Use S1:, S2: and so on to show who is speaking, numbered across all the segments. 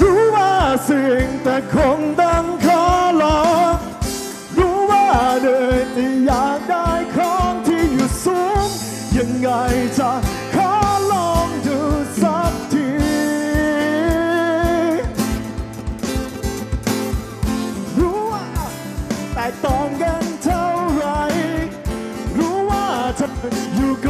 S1: รู้ว่าเสียงแต่คงต้องขอลองรู้ว่าเดินแต่อยากได้ของที่อยู่สูง ยังไงจะขอลองดูสักทีรู้ว่าแต่ต้องกันเท่าไรรู้ว่าจะอยู่กับ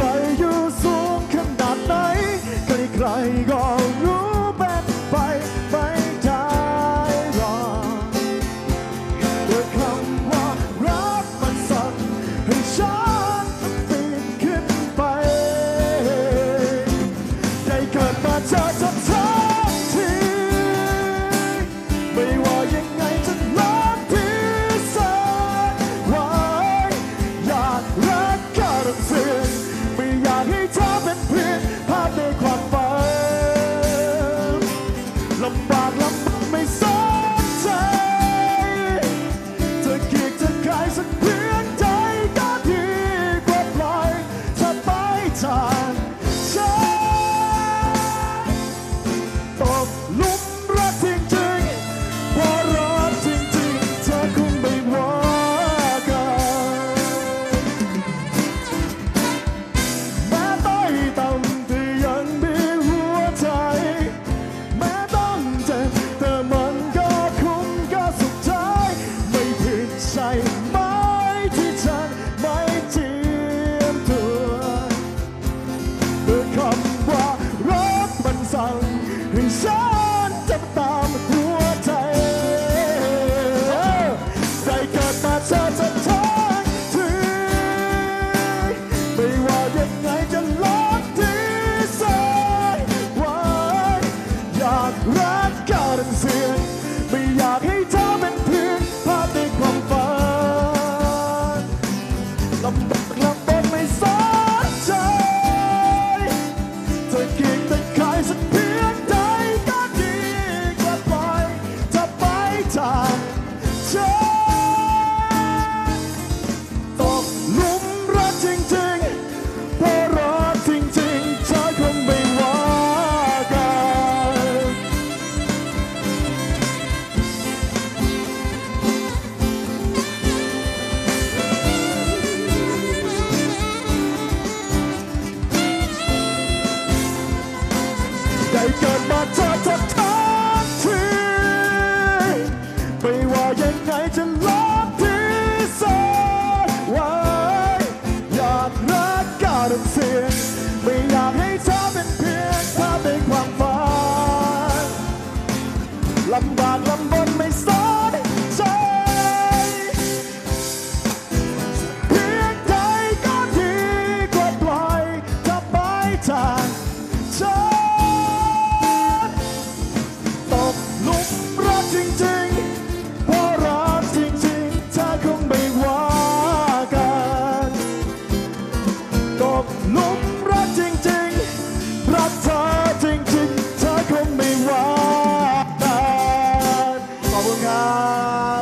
S1: ซ่อนจำตามหัวใจใครกิดเธอจะทอนถึงไม่ว่ายังไงจะลดที่สาไว้อยากรัก